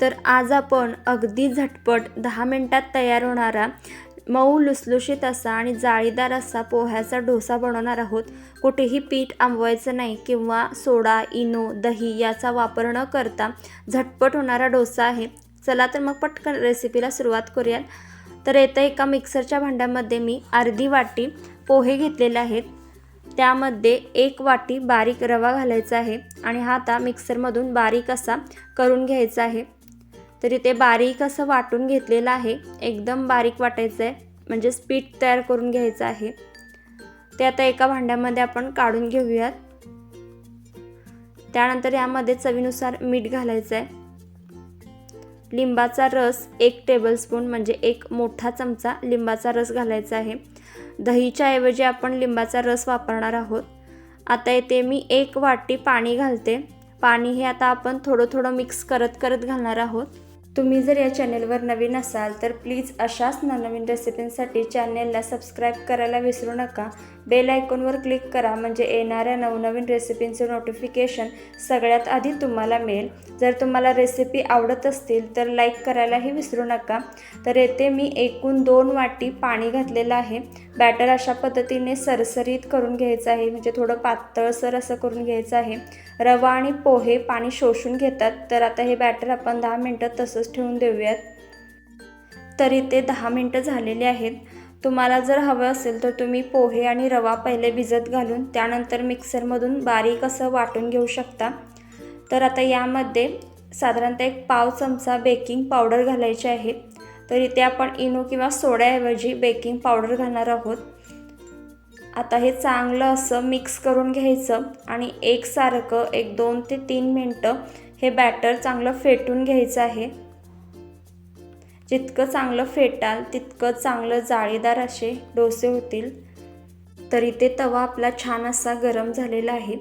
तर आज आपण अगदी झटपट दहा मिनटात तयार होणारा मऊ लुसलुशीत असा आणि जाळीदार असा पोह्याचा डोसा बनवणार आहोत. कुठेही पीठ आंबवायचं नाही किंवा सोडा इनो दही याचा वापर न करता झटपट होणारा डोसा आहे. चला तर मग पटकन रेसिपीला सुरुवात करूयात. तर येतं एका मिक्सरच्या भांड्यामध्ये मी अर्धी वाटी पोहे घेतलेले आहेत. त्यामध्ये एक वाटी बारीक रवा घालायचा आहे आणि हा आता मिक्सरमधून बारीक असा करून घ्यायचा आहे. तरी ते बारीक असं वाटून घेतलेलं आहे. एकदम बारीक वाटायचं आहे म्हणजे पीठ तयार करून घ्यायचं आहे. ते आता एका भांड्यामध्ये आपण काढून घेऊयात. त्यानंतर यामध्ये चवीनुसार मीठ घालायचं आहे लिंबाचा रस एक टेबलस्पून म्हणजे एक मोठा चमचा लिंबाचा रस घालायचा आहे. दहीच्या ऐवजी आपण लिंबाचा रस वापरणार आहोत. आता येथे मी एक वाटी पाणी घालते. पाणी हे आता आपण थोडं थोडं मिक्स करत करत घालणार आहोत. तुम्ही जर या चॅनेलवर नवीन असाल तर प्लीज अशाच नवनवीन रेसिपींसाठी चॅनेलला सबस्क्राईब करायला विसरू नका. बेल आयकॉनवर क्लिक करा म्हणजे येणाऱ्या नवनवीन रेसिपींचं नोटिफिकेशन सगळ्यात आधी तुम्हाला मिळेल. जर तुम्हाला रेसिपी आवडत असतील तर लाईक करायलाही विसरू नका. तर येथे मी एकूण दोन वाटी पाणी घातलेलं आहे. बॅटर अशा पद्धतीने सरसरीत करून घ्यायचं आहे म्हणजे थोडं पातळसर असं करून घ्यायचं आहे. रवा आणि पोहे पाणी शोषून घेतात तर आता हे बॅटर आपण दहा मिनटं तसंच ठेवून देऊयात. तरी ते दहा मिनटं झालेले आहेत. तुम्हाला जर हवं असेल तर तुम्ही पोहे आणि रवा पहिले भिजत घालून त्यानंतर मिक्सरमधून बारीक असं वाटून घेऊ शकता. तर आता यामध्ये साधारणतः एक पाव चमचा बेकिंग पावडर घालायची आहे. तर इथे आपण इनो किंवा सोड्याऐवजी बेकिंग पावडर घालणार आहोत. आता हे चांगलं असं मिक्स करून घ्यायचं आणि एकसारखं एक दोन ते तीन मिनटं हे बॅटर चांगलं फेटून घ्यायचं आहे. जितकं चांगलं फेटाल तितकं चांगलं जाळीदार असे डोसे होतील. तर इथे तवा आपला छान असा गरम झालेला आहे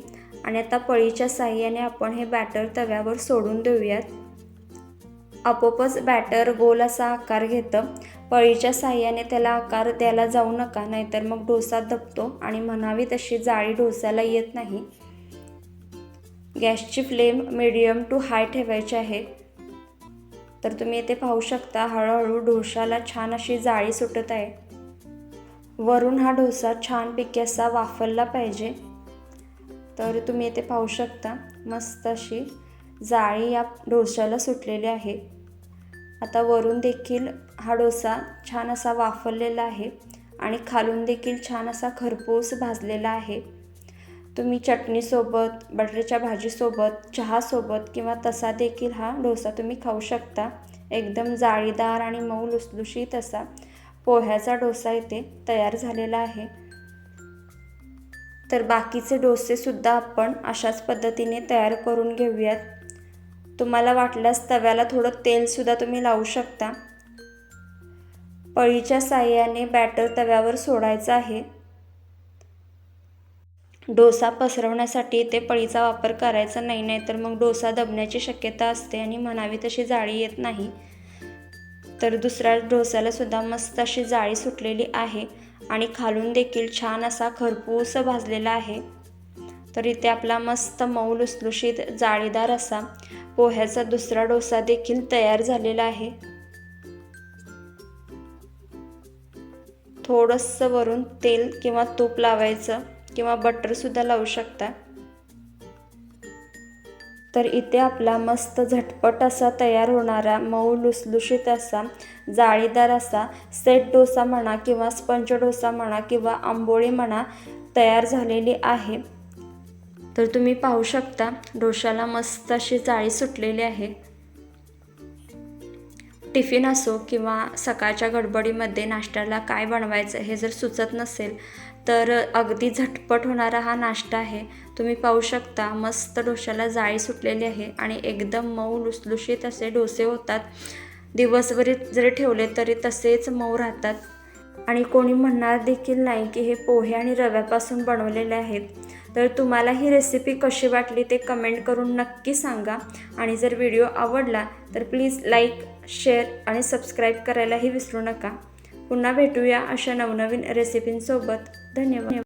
आणि आता पळीच्या साह्याने आपण हे बॅटर तव्यावर सोडून देऊयात. आपोआपच बॅटर गोल असा आकार घेतं. पळीच्या साह्याने त्याला आकार द्यायला जाऊ नका नाहीतर मग डोसा दबतो आणि म्हणावी तशी जाळी डोसाला येत नाही. गॅसची फ्लेम मिडियम टू हाय ठेवायची आहे. तर तुम्ही इथे पाहू शकता हळूहळू डोशाला छान अशी जाळी सुटत आहे. वरून हा डोसा छानपैकी असा वाफरला पाहिजे. तर तुम्ही इथे पाहू शकता मस्त अशी जाळी या डोशाला सुटलेली आहे. आता वरून देखील हा डोसा छान असा वाफरलेला आहे आणि खालून देखील छान असा खरपूस भाजलेला आहे. तुम्ही चटणीसोबत बटाट्याच्या भाजीसोबत चहासोबत किंवा तसा देखील हा डोसा तुम्ही खाऊ शकता. एकदम जाळीदार आणि मऊ लुसलुशीत असा पोह्याचा डोसा इथे तयार झालेला आहे. तर बाकीचे डोसेसुद्धा आपण अशाच पद्धतीने तयार करून घेऊयात. तुम्हाला वाटल्यास तव्याला थोडं तेलसुद्धा तुम्ही लावू शकता. पळीच्या साह्याने बॅटर तव्यावर सोडायचं आहे. डोसा पसरवण्यासाठी ते पळीचा वापर करायचा नाही नाहीतर मग डोसा दबण्याची शक्यता असते आणि म्हणावी तशी जाळी येत नाही. तर दुसऱ्या डोस्याला सुद्धा मस्त अशी जाळी सुटलेली आहे आणि खालून देखील छान असा खरपूस भाजलेला आहे. तर इथे आपला मस्त मऊ लुसलुशीत जाळीदार असा पोह्याचा दुसरा डोसा देखील तयार झालेला आहे. थोडंसं वरून तेल किंवा तूप लावायचं. किंवा बटरसुद्धा लावू शकता. तर इथे आपला मस्त झटपट असा तयार होणारा मऊ लुसलुशीत असा जाळीदार असा सेट डोसा म्हणा किंवा स्पंज डोसा म्हणा किंवा आंबोळी म्हणा तयार झालेली आहे. तर तुम्ही पाहू शकता डोशाला मस्त अशी जाळी सुटलेली आहे. टिफिन असो किंवा सकाळच्या गडबडीमध्ये नाश्त्याला काय बनवायचं हे जर सुचत नसेल तर अगदी झटपट होणारा हा नाश्ता आहे. तुम्ही पाहू शकता मस्त डोशाला जाळी सुटलेली आहे आणि एकदम मऊ लुसलुशीत असे डोसे होतात. दिवसभरीत जरी ठेवले तरी तसेच मऊ राहतात. आणि कोणी म्हणणार देखील नाही की हे पोहे आणि रव्यापासून बनवलेले आहेत. तर तुम्हाला ही रेसिपी कशी वाटली ते कमेंट करून नक्की सांगा. आणि जर व्हिडिओ आवडला तर प्लीज लाईक शेअर आणि सबस्क्राईब करायलाही विसरू नका. पुन्हा भेटूया अशा नवनवीन रेसिपींसोबत धन्यवाद.